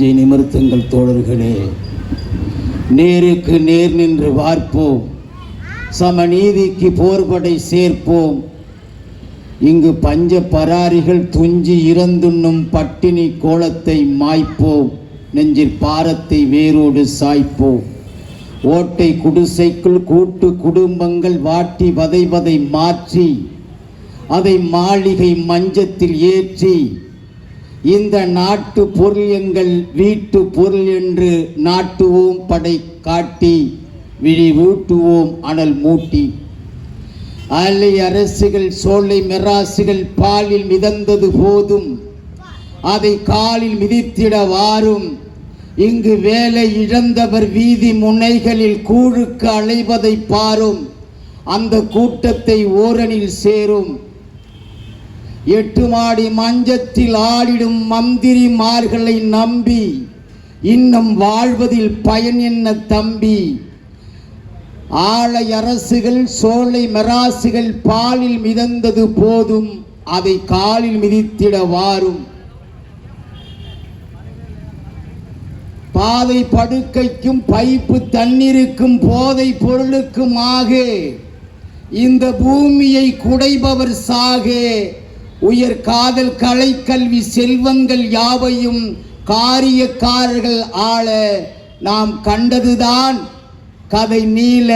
நெஞ்சை நிமிர்த்துங்கள் தோழர்களே. நேருக்கு நேர் நின்று வார்ப்போம் சமநீதிக்கு போர்படை சேர்ப்போம். இங்கு பஞ்ச பராரிகள் துஞ்சி இறந்துண்ணும் பட்டினி கோலத்தை மாய்ப்போம். நெஞ்சில் பாரத்தை வேரோடு சாய்ப்போம். ஓட்டை குடிசைக்குள் கூட்டு குடும்பங்கள் வாட்டி வதைவதை மாற்றி அதை மாளிகை மஞ்சத்தில் ஏற்றி இந்த நாட்டு பொருள் எங்கள் வீட்டு பொருள் என்று நாட்டுவோம் படை காட்டி விழி ஊட்டுவோம் அனல் மூட்டி. அலை அரசுகள் சோலை மெராசுகள் பாலில் மிதந்தது போதும். அதை காலில் மிதித்திட வாரும். இங்கு வேலை இழந்தவர் வீதி முனைகளில் கூழுக்கு அலைவதை பாரும். அந்த கூட்டத்தை ஓரணில் சேரும். எட்டு மாடி மஞ்சத்தில் ஆடிடும் மந்திரிமார்களை நம்பி இன்னும் வாழ்வதில் பயன் என்ன தம்பி? ஆலை அரசுகள் சோலை மெராசுகள் பாலில் மிதந்தது போதும் அதை காலில் மிதித்திட வாரும். பாதை படுக்கைக்கும் பைப்பு தண்ணீருக்கும் போதை பொருளுக்கும் ஆகே இந்த பூமியை குடைபவர் சாகே உயர் காதல் கலை கல்வி செல்வங்கள் யாவையும் காரியக்காரர்கள் ஆள நாம் கண்டதுதான். கதை நீள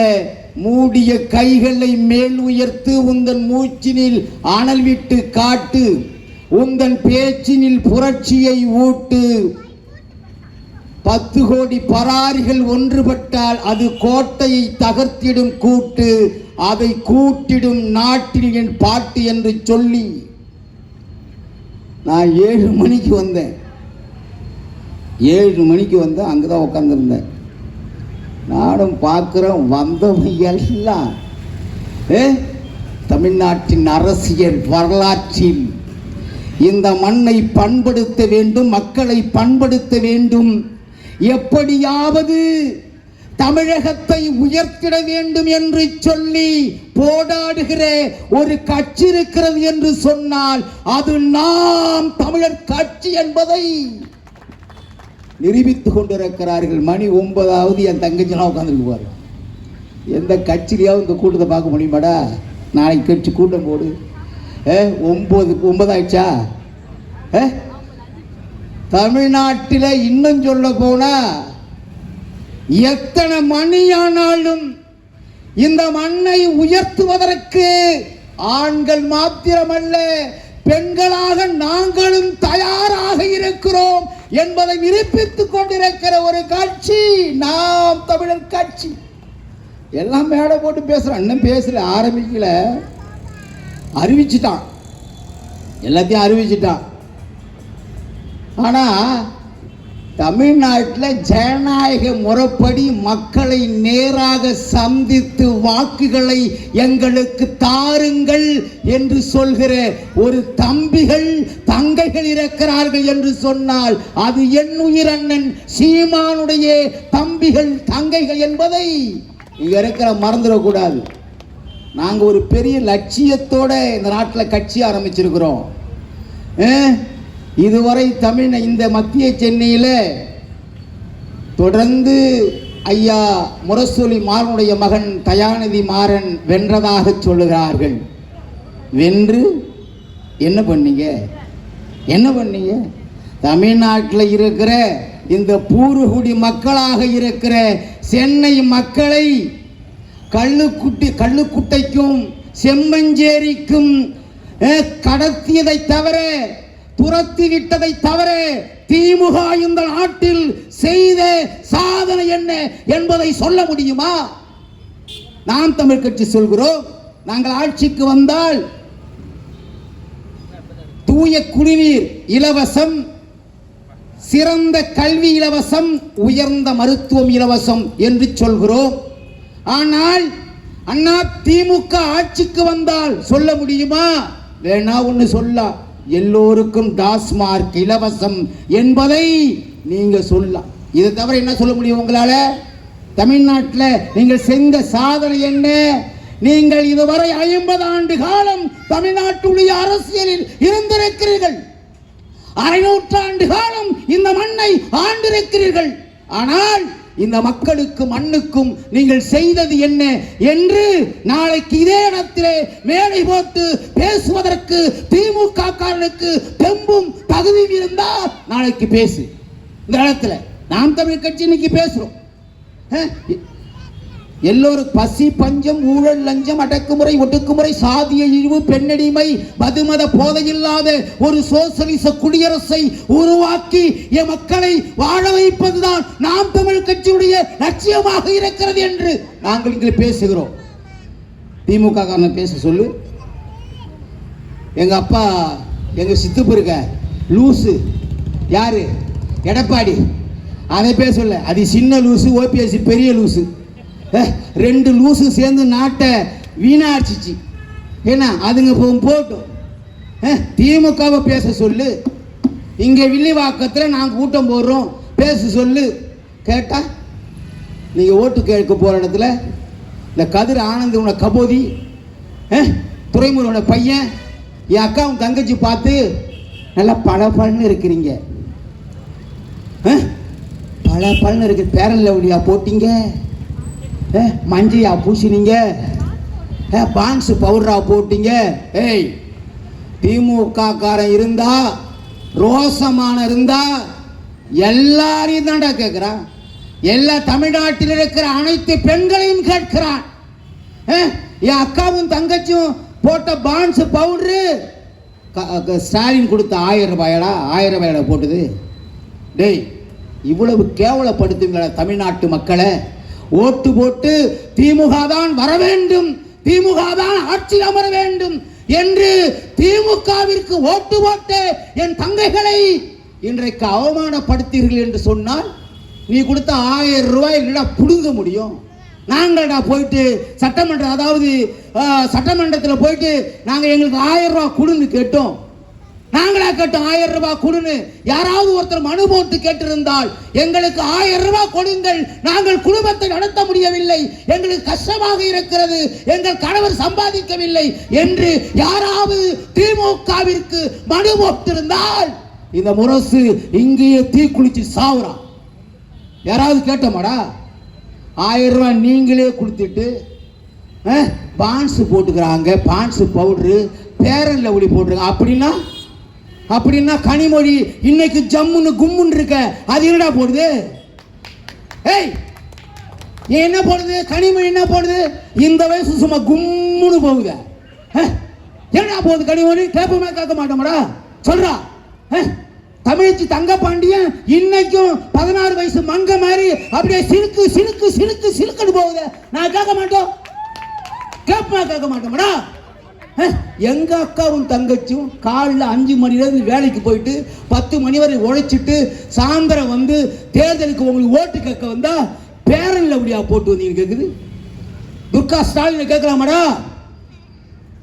மூடிய கைகளை மேல் உயர்த்து உந்தன் மூச்சினில் அனல் விட்டு காட்டு. உந்தன் பேச்சினில் புரட்சியை ஊட்டு. பத்து கோடி பராரிகள் ஒன்றுபட்டால் அது கோட்டையை தகர்த்திடும் கூட்டு. அதை கூட்டிடும் நாட்டில் என் பாட்டு என்று சொல்லி நான் ஏழு மணிக்கு வந்தேன். ஏழு மணிக்கு வந்தேன் அங்கே தான் உட்காந்துருந்தேன் நானும் பார்க்குறேன் வந்தவங்க எல்லாம் ஏ தமிழ்நாட்டின் அரசியல் வரலாற்றில் இந்த மண்ணை பண்படுத்த வேண்டும் மக்களை பண்படுத்த வேண்டும். எப்படியாவது தமிழகத்தை உயர்த்திட வேண்டும் என்று சொல்லி போராடுகிற ஒரு கட்சி இருக்கிறது என்று சொன்னால் அது நாம் தமிழர் கட்சி என்பதை நிரூபித்துக் கொண்டிருக்கிறார்கள். மணி ஒன்பதாவது என் தங்கச்சிலாம் உட்காந்துருக்கு பாரு எந்த கட்சியிலையாவது இந்த கூட்டத்தை பார்க்க முடியுமாடா? நாளைக்கு கட்சி கூட்டம் போடு. ஏ ஒம்பது ஒன்பதாயிடுச்சா? ஏ தமிழ்நாட்டில் இன்னும் சொல்ல போனால் எத்தனை மணியானாலும் இந்த மண்ணை உயர்த்துவதற்கு ஆண்கள் மாத்திரமல்ல பெண்களாக நாங்களும் தயாராக இருக்கிறோம் என்பதை நிரூபித்துக் கொண்டிருக்கிற ஒரு கட்சி நாம் தமிழர் கட்சி. எல்லாம் மேடை போட்டு பேசுகிறோம் இன்னும் பேசல ஆரம்பிக்கல. அறிவிச்சிட்டான். எல்லாத்தையும் அறிவிச்சிட்டான். ஆனா தமிழ்நாட்டில் ஜனநாயக முறைப்படி மக்களை நேராக சந்தித்து வாக்குகளை எங்களுக்கு தாருங்கள் என்று சொல்கிற ஒரு தம்பிகள் தங்கைகள் இருக்கிறார்கள் என்று சொன்னால் அது என் உயிர் அண்ணன் சீமானுடைய தம்பிகள் தங்கைகள் என்பதை இங்கே இருக்கிற மறந்துடக்கூடாது. நாங்கள் ஒரு பெரிய லட்சியத்தோட இந்த நாட்டில் கட்சி ஆரம்பிச்சிருக்கிறோம். அஹ், இதுவரை தமிழ் இந்த மத்திய சென்னையில் தொடர்ந்து ஐயா முரசொலி மாறனுடைய மகன் தயாநிதி மாறன் வென்றதாக சொல்லுகிறார்கள். வென்று என்ன பண்ணீங்க? என்ன பண்ணீங்க? தமிழ்நாட்டில் இருக்கிற இந்த பூர்வகுடி மக்களாக இருக்கிற சென்னை மக்களை கள்ளுக்குட்டி கள்ளுக்குட்டைக்கும் செம்மஞ்சேரிக்கும் கடத்தியதை தவிர துரத்தி விட்டதை தவிர திமுக இந்த நாட்டில் செய்த சாதனை என்ன என்பதை சொல்ல முடியுமா? நாம் தமிழ் கட்சி சொல்கிறோம். நாங்கள் ஆட்சிக்கு வந்தால் தூய குடிநீர் இலவசம் சிறந்த கல்வி இலவசம் உயர்ந்த மருத்துவம் இலவசம் என்று சொல்கிறோம். ஆனால் அண்ணா திமுக ஆட்சிக்கு வந்தால் சொல்ல முடியுமா? வேணா ஒன்று சொல்லலாம். எல்லோருக்கும் டாஸ்மார்க் இலவசம் என்பதை நீங்க சொல்லலாம் இதை தவிர என்ன சொல்ல முடியும் உங்களால? தமிழ்நாட்டில் நீங்கள் செஞ்ச சாதனை என்ன? நீங்கள் இதுவரை ஐம்பது ஆண்டு காலம் தமிழ்நாட்டுடைய அரசியலில் இருந்திருக்கிறீர்கள். அரை நூற்றாண்டு காலம் இந்த மண்ணை ஆண்டிருக்கிறீர்கள். ஆனால் இந்த மக்களுக்கும் மண்ணுக்கும் நீங்கள் செய்தது என்ன என்று நாளைக்கு இதே இடத்திலே மேடை போட்டு பேசுவதற்கு திமுக காரனுக்கு தெம்பும் தகுதியும் இருந்தால் நாளைக்கு பேசு. இந்த இடத்துல நாம் தமிழ் கட்சி இன்னைக்கு பேசுறோம். எல்லோரும் பசி பஞ்சம் ஊழல் லஞ்சம் அடக்குமுறை ஒடுக்குமுறை சாதிய இழிவு பெண்ணடிமை மதுமத போதையில்லாத ஒரு சோசலிச குடியரசை உருவாக்கி என் மக்களை வாழ வைப்பதுதான் நாம் தமிழ் கட்சியுடைய லட்சியமாக இருக்கிறது என்று நாங்கள் இங்கே பேசுகிறோம். திமுக காரணம் பேச சொல்லு. எங்க அப்பா எங்க சித்துப்பு இருக்க லூசு. யாரு? எடப்பாடி. அதை பேச சொல்ல. அது சின்ன லூசு ஓபிஎஸ்சி பெரிய லூசு. ரெண்டு லூசு சேர்ந்து நாட்டை வீணாடிச்சிச்சு என்ன அதுங்க போ போட்டும். திமுகவை பேச சொல்லு. இங்கே வில்லிவாக்கத்தில் நாங்கள் கூட்டம் போடுறோம். பேச சொல்லு. கேட்டா நீங்கள் ஓட்டு கேட்க போகிற இடத்துல இந்த கதிர் ஆனந்த் உன கபோதி அஹ், பையன் என் அக்காவும் தங்கச்சி பார்த்து நல்லா பல இருக்கிறீங்க. பல பலன் இருக்கு பேரல் லவுலியா போட்டீங்க? மஞ்சையா பூசினீங்க? பான்ஸ் பவுடரா போட்டீங்க? ஏய் திமுக காரன் இருந்தா ரோசமான இருந்தா எல்லாரையும் தான்டா கேட்குறான் எல்லா தமிழ்நாட்டில் இருக்கிற அனைத்து பெண்களையும் கேட்கிறான். என் அக்காவும் தங்கச்சியும் போட்ட பான்ஸ் பவுடரு ஸ்டாலின் கொடுத்த ஆயிரம் ரூபாயடா ஆயிரம் ரூபாயடா போட்டது. டேய் இவ்வளவு கேவலப்படுத்துங்களா தமிழ்நாட்டு மக்களை? ஓட்டு போட்டு திமுக தான் வர வேண்டும். திமுக தான் ஆட்சி அமர வேண்டும் என்று திமுகவிற்கு ஓட்டு போட்டு என் தங்கைகளை இன்றைக்கு அவமானப்படுத்தீர்கள் என்று சொன்னால் நீ கொடுத்த ஆயிரம் ரூபாய் என்னடா புடுங்க முடியும்? நாங்கள்டா போயிட்டு சட்டமன்றம் அதாவது சட்டமன்றத்தில் போயிட்டு நாங்கள் எங்களுக்கு ஆயிரம் ரூபா கொடுன்னு கேட்டோம். நாங்களா கேட்டோம் ஆயிரம் ரூபாய் கொடுன்னு. யாராவது ஒருத்தர் மனு போட்டு கேட்டிருந்தால் எங்களுக்கு ஆயிரம் ரூபாய் கொடுங்கள். நாங்கள் குடும்பத்தை நடத்த முடியவில்லை. எங்களுக்கு கஷ்டமாக இருக்கிறது. எங்கள் கணவர் சம்பாதிக்கவில்லை என்று யாராவது திமுகவிற்கு மனு போட்டிருந்தால் இந்த முரசு இங்கேயே தீக்குளிச்சு சாவுறான் யாராவது கேட்டோமாடா? ஆயிரம் ரூபாய் நீங்களே கொடுத்துட்டு பான்ஸ் போட்டுக்கிறாங்க. பான்ஸ் பவுட்ரு பேரன் ஒளி போட்டுருங்க அப்படின்னா அப்படின்னா கனிமொழி இன்னைக்கு ஜம்முன்னு கும்முன்னு இருக்க. அது என்னடா போடுது? ஏய் நீ என்ன போடுது? கனிமொழி என்ன போடுது? இந்த வயசு சும்மா கும்முன்னு போகுத. என்னடா போகுது கனிமொழி? கேட்போமே கேட்க மாட்டோம்டா? சொல்றா. அஹ், தமிழச்சி தங்க பாண்டியன் இன்னைக்கும் பதினாறு வயசு மங்க மாதிரி அப்படியே சிலுக்கு சிலுக்கு சிலுக்கு சிலுக்குன்னு போகுது. நான் கேட்க மாட்டோம். கேட்பா கேட்க மாட்டோம்டா? அஹ், எங்க அக்காவும் தங்கச்சியும் காலைல அஞ்சு மணிலேருந்து வேலைக்கு போயிட்டு பத்து மணி வரை உழைச்சிட்டு சாயந்தரம் வந்து தேர்தலுக்கு உங்களுக்கு ஓட்டு கேட்க வந்தா பேரன்ல அப்படியா போட்டு வந்தீங்க கேக்குது? துர்கா ஸ்டாலின் கேட்கலாமாடா?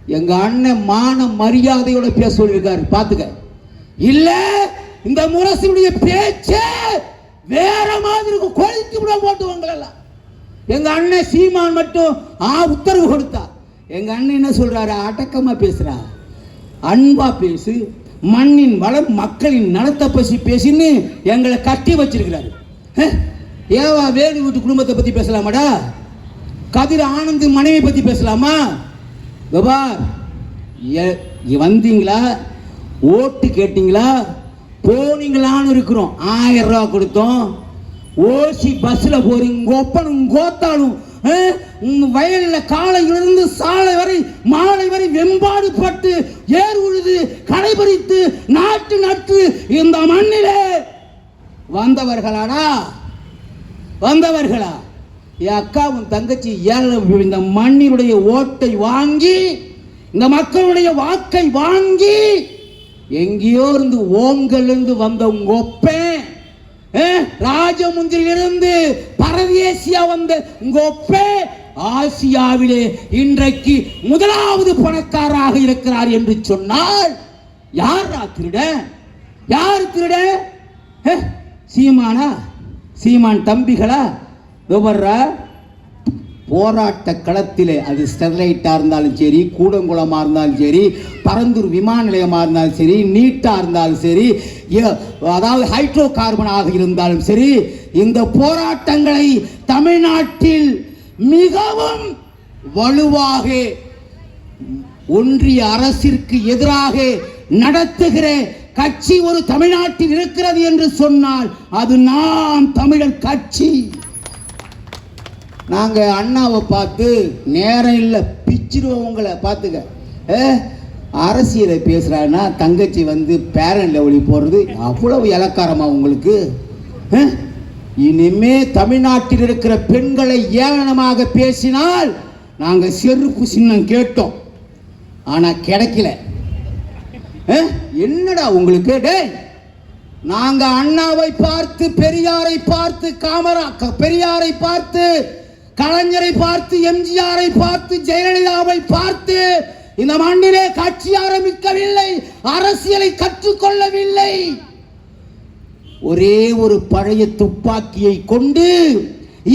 எங்க அண்ணன் மான மரியாதையோட பேச சொல்லியிருக்காரு பாத்துக்க. இல்ல இந்த முரசுடைய பேச்சே வேற மாதிரி இருக்கும். கொளுத்தி விட போட்டுவாங்களெல்லாம் எங்க அண்ணன் சீமான் மட்டும் ஆ உத்தரவு கொடுத்தா. எங்கள் அண்ணன் என்ன சொல்கிறாரு அடக்கமாக பேசுகிறா அன்பா பேசு மண்ணின் வளம் மக்களின் நலத்தை பசி பேசின்னு எங்களை கட்டி வச்சிருக்கிறாரு. ஏவா வேலு வீட்டு குடும்பத்தை பற்றி பேசலாமாடா? கதிர் ஆனந்த் மனைவி பற்றி பேசலாமா? பாபா வந்தீங்களா? ஓட்டு கேட்டிங்களா? போனீங்களான்னு இருக்கிறோம். ஆயிரம் ரூபா கொடுத்தோம். ஓசி பஸ்ஸில் போறீங்க. ஒப்பனும் கோத்தாலும் வயல்ல காலையிலிருந்து சாலை வரை மாலை வரை வெம்பாடு பட்டு ஏர் உழுது கடைபிடித்து நாட்டு நட்டு இந்த மண்ணிலே வந்தவர்களாடா? வந்தவர்களா? என் அக்கா உன் தங்கச்சி ஏழை இந்த மண்ணினுடைய ஓட்டை வாங்கி இந்த மக்களுடைய வாக்கை வாங்கி எங்கேயோ இருந்து ஓங்கல் இருந்து வந்த உங்க ஒப்பே அஹ், ராஜமுந்திரியிலிருந்து பரதேசியா வந்த உங்க ஒப்பே ஆசியாவிலே இன்றைக்கு முதலாவது பணக்காரராக இருக்கிறார் என்று சொன்னால் யாரா திருட? யார் திருட? சீமானா? சீமான் தம்பிகளா? விவர்றா போராட்ட களத்திலே அது ஸ்டெர்லைட்டாக இருந்தாலும் சரி கூடங்குளமாக இருந்தாலும் சரி பரந்தூர் விமான நிலையமாக இருந்தாலும் சரி நீட்டாக இருந்தாலும் சரி அதாவது ஹைட்ரோ கார்பனாக இருந்தாலும் சரி இந்த போராட்டங்களை தமிழ்நாட்டில் மிகவும் வலுவாக ஒன்றிய அரசிற்கு எதிராக நடத்துகிற கட்சி ஒரு தமிழ்நாட்டில் இருக்கிறது என்று சொன்னால் அது நாம் தமிழர் கட்சி. நாங்கள் அண்ணாவை பார்த்து நேரம் இல்லை பிச்சிருவோம் உங்களை பார்த்துக்க. அரசியலை பேசுறான்னா தங்கச்சி வந்து பேரன் லெவலி போடுறது அவ்வளவு இலக்காரமா உங்களுக்கு? இனிமேல் இனிமே தமிழ்நாட்டில் இருக்கிற பெண்களை ஏளனமாக பேசினால் நாங்கள் செருப்பு சின்னம் கேட்டோம். ஆனால் கிடைக்கல. என்னடா உங்களுக்கு? டேய் நாங்கள் அண்ணாவை பார்த்து பெரியாரை பார்த்து காமரா க- பெரியாரை பார்த்து கலைஞரை பார்த்து எம்ஜிஆரை பார்த்து ஜெயலலிதாவை பார்த்து இந்த மண்ணிலே கட்சி ஆரம்பிக்கவில்லை அரசியலை கற்றுக்கொள்ளவில்லை ஒரே ஒரு பழைய துப்பாக்கியை கொண்டு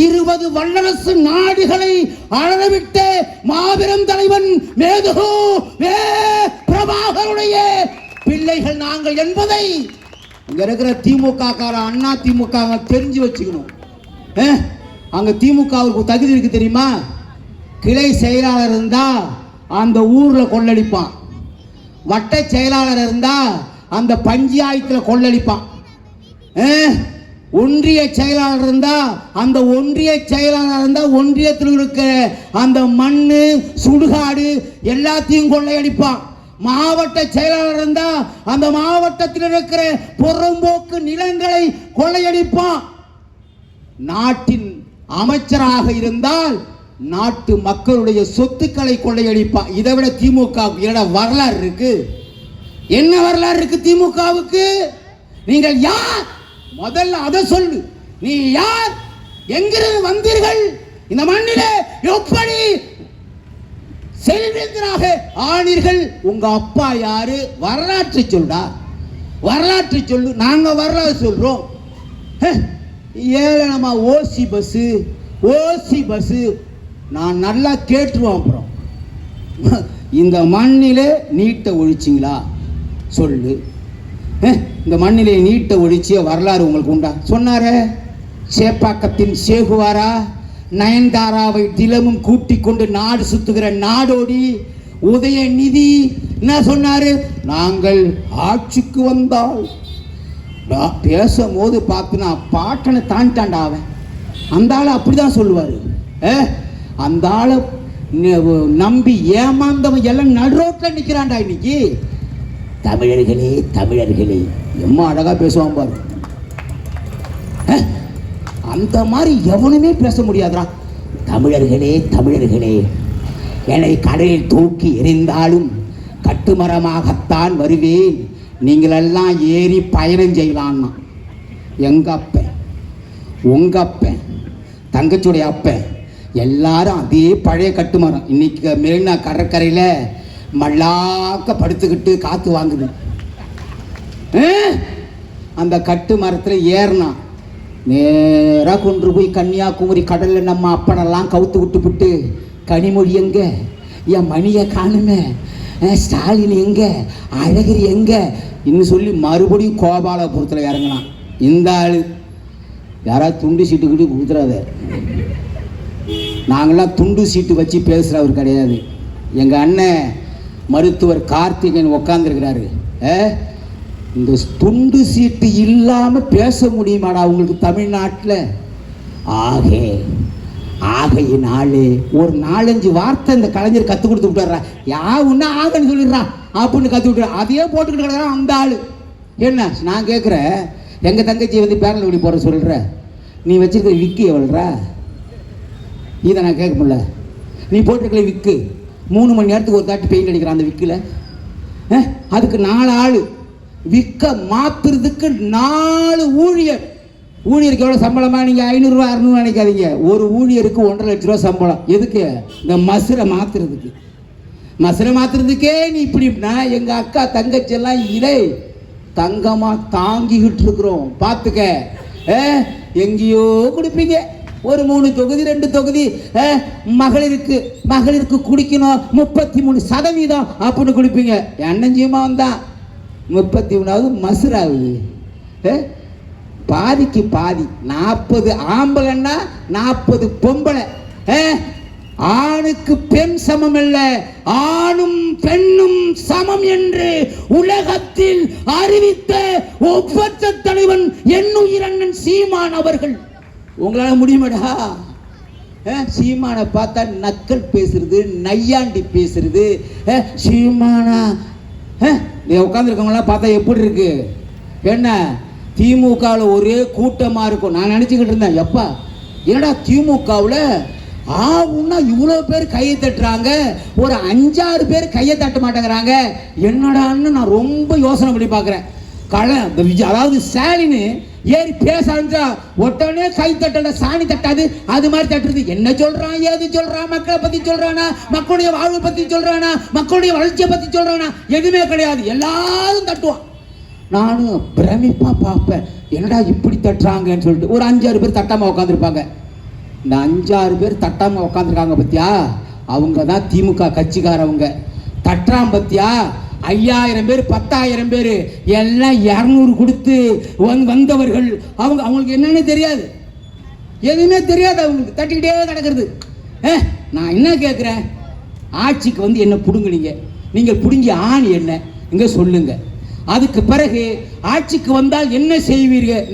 இருபது வல்லரசு நாடுகளை அழவிட்ட மாபெரும் தலைவன் மேதுகு வே பிரபாகருடைய பிள்ளைகள் நாங்கள் என்பதை இங்க இருக்கிற திமுக கார அண்ணா திமுக தெரிஞ்சு வச்சுக்கணும் ஏ? அங்க திமுகவுக்கு தகுதி இருக்கு தெரியுமா? கிளை செயலாளர் இருந்தா அந்த ஊர்ல கொள்ளடிப்பான். வட்ட செயலாளர் இருந்தா அந்த பஞ்சாயத்துல கொள்ளடிப்பான். ஒன்றிய செயலாளர் இருந்தா அந்த ஒன்றிய செயலாளர் இருந்தா ஒன்றியத்தில் இருக்கிற அந்த மண்ணு சுடுகாடு எல்லாத்தையும் கொள்ளையடிப்பான். மாவட்ட செயலாளர் இருந்தா அந்த மாவட்டத்தில் இருக்கிற புறம்போக்கு நிலங்களை கொள்ளையடிப்பான். நாட்டின் அமைச்சராக இருந்தால் நாட்டு மக்களுடைய சொத்துக்களை கொள்ளையடிப்பான் இதை விட திமுக என்னோட வரலாறு இருக்கு? என்ன வரலாறு இருக்கு திமுகவுக்கு நீங்கள் யார்? முதல்ல அதை சொல்லு. நீ யார்? எங்கிருந்து வந்தீர்கள்? இந்த மண்ணிலே எப்படி செல்வேந்தராக ஆனீர்கள்? உங்க அப்பா யாரு? வரலாற்றை சொல்டா வரலாற்றை சொல்லு. நாங்க வரலாறு சொல்றோம். ஹே, ஓசி பஸ் ஓசி பஸ் நான் நல்லா கேட்டுருவேன் அப்புறம். இந்த மண்ணிலே நீட்டை ஒழிச்சிங்களா? சொல்லு. இந்த மண்ணிலே நீட்டை ஒழிச்சிய வரலாறு உங்களுக்கு உண்டா? சொன்னாரே சேப்பாக்கத்தின் சேகுவாரா? நயன்தாராவை தினமும் கூட்டிக் கொண்டு நாடு சுத்துகிற நாடோடி உதயநிதி என்ன சொன்னாரு? நாங்கள் ஆட்சிக்கு வந்தால் நான் பேசும்போது பார்த்து பாட்டனை தாண்டிட்டான்டா அவன். அந்த ஆளை அப்படிதான் சொல்லுவார். ஏ அந்த ஆளை நம்பி ஏமாந்தவன் எல்லாம் நடுரோட்டில் நிற்கிறான்டா இன்னைக்கு. தமிழர்களே தமிழர்களே எம்மா அழகாக பேசுவான் பாரு. அந்த மாதிரி எவனுமே பேச முடியாதுடா. தமிழர்களே தமிழர்களே என்னை கடலில் தூக்கி எறிந்தாலும் கட்டுமரமாகத்தான் வருவேன். நீங்களெல்லாம் ஏறி பயணம் செய்யலான்னா எங்கள் அப்பன் உங்கள் அப்பன் தங்கச்சியுடைய அப்பன் எல்லாரும் அதே பழைய கட்டுமரம் இன்னைக்கு மெரினா கடற்கரையில் மல்லாக்க படுத்துக்கிட்டு காற்று வாங்குது. அந்த கட்டு மரத்தில் ஏறினான் நேராக கொண்டு போய் கன்னியாகுமரி கடலில் நம்ம அப்பனெல்லாம் கவுத்து விட்டு விட்டு கனிமொழி எங்க? என் மணியை காணுமே. ஸ்டாலின் எங்க? அழகிரி எங்க? இன்னும் சொல்லி மறுபடியும் கோபாலபுரத்தில் இறங்கினான். இந்த ஆள். யாராவது துண்டு சீட்டு சீட்டுக்கிட்டு கொடுத்துறாத. நாங்களாம் துண்டு சீட்டு வச்சு பேசுகிறவர் கிடையாது. எங்கள் அண்ணன் மருத்துவர் கார்த்திகேயன் உக்காந்துருக்கிறாரு. இந்த துண்டு சீட்டு இல்லாமல் பேச முடியுமாடா உங்களுக்கு தமிழ்நாட்டில்? ஆகே. ஆகையினாலே ஒரு நாலஞ்சு வார்த்தை இந்த கலைஞர் கற்றுக் கொடுத்து விட்டுறா யா ஒன்று ஆகன்னு சொல்லிடுறா. அப்படின்னு கற்று விட்டுறா அதையே போட்டுக்கிட்டு கிடக்குறான் அந்த ஆள். என்ன? நான் கேட்குறேன் எங்கள் தங்கச்சி வந்து பேரல் விடி போகிற சொல்கிற நீ வச்சிருக்கிற விக்கு எவ்வளோரா இதை நான் கேட்க முடியல. நீ போட்டிருக்கல விக்கு மூணு மணி நேரத்துக்கு ஒரு தாட்டி பெயிண்ட் அடிக்கிறான் அந்த விக்கில். அதுக்கு நாலு ஆள். விற்க மாத்துறதுக்கு நாலு ஊழியர். ஊழியருக்கு எவ்வளோ சம்பளமா? நீங்கள் ஐநூறுரூவா அறநூறு நினைக்காதீங்க. ஒரு ஊழியருக்கு ஒன்றரை லட்ச ரூபா சம்பளம். எதுக்கு? இந்த மசுரை மாற்றுறதுக்கு மசுரை மாற்றுறதுக்கே நீ இப்படின்னா எங்கள் அக்கா தங்கச்சி எல்லாம் தங்கமாக தாங்கிக்கிட்டு இருக்கிறோம். பார்த்துக்க. ஏ எங்கேயோ கொடுப்பீங்க. ஒரு மூணு தொகுதி ரெண்டு தொகுதி மகளிருக்கு மகளிருக்கு குடிக்கணும். முப்பத்தி மூணு சதவீதம் அப்படின்னு குடிப்பீங்க. அண்ணஞ்சியமா வந்தான் முப்பத்தி மூணாவது மசுராகுது ஏ பாதிக்கு பாதி. நாற்பது ஆம்பளைன்னா நாற்பது பொம்பளை. ஆணுக்கு பெண் சமம் அல்ல. ஆணும் பெண்ணும் சமம் என்று உலகத்தில் அறிவித்த ஒப்பற்ற தலைவன் என்னுயிரண்ணன் சீமான் அவர்கள். உங்களால முடியுமாடா? அஹ், சீமானை பார்த்தா நக்கல் பேசுறது நையாண்டி பேசுறது. சீமானா? உட்காந்துருக்கவங்களாம் பார்த்தா எப்படி இருக்கு? என்ன? திமுகவில் ஒரே கூட்டமாக இருக்கும். நான் நினச்சிக்கிட்டு இருந்தேன் எப்பா என்னடா திமுகவில் ஆவுன்னா இவ்வளோ பேர் கையை தட்டுறாங்க ஒரு அஞ்சாறு பேர் கையை தட்ட மாட்டேங்கிறாங்க. என்னடான்னு நான் ரொம்ப யோசனை பண்ணி பார்க்குறேன். கள இந்த விஜய் அதாவது ஸ்டாலின் ஏறி பேச ஆரம்பிச்சா உடனே கை தட்டல சாணி தட்டாது அது மாதிரி தட்டுறது. என்ன சொல்றான் ஏது சொல்றான் மக்களை பத்தி சொல்றானா மக்களுடைய வாழ்வை பத்தி சொல்றானா மக்களுடைய வளர்ச்சியை பத்தி சொல்றானா? எதுவுமே கிடையாது. எல்லாரும் தட்டுவான். நானும் பிரமிப்பா பார்ப்பேன். என்னடா இப்படி தட்டுறாங்கன்னு சொல்லிட்டு ஒரு அஞ்சாறு பேர் தட்டாமல் உட்காந்துருப்பாங்க இந்த அஞ்சாறு பேர் தட்டாமல் உட்காந்துருக்காங்க பத்தியா? அவங்க தான் திமுக கட்சிக்காரவங்க. தட்டுறான் பத்தியா? ஐயாயிரம் பேர் பத்தாயிரம் பேர் எல்லாம் இரநூறு கொடுத்து வந் வந்தவர்கள். அவங்க அவங்களுக்கு என்னன்னு தெரியாது. எதுவுமே தெரியாது அவங்களுக்கு. தட்டிக்கிட்டே கிடக்கிறது. ஏ நான் என்ன கேட்குறேன் ஆட்சிக்கு வந்து என்ன பிடுங்குனீங்க? நீங்கள் பிடுங்கி ஆணி என்ன? இங்கே சொல்லுங்கள் அதுக்கு பிறகு ஆட்சிக்கு வந்தால் என்ன செய்வீர்கள்?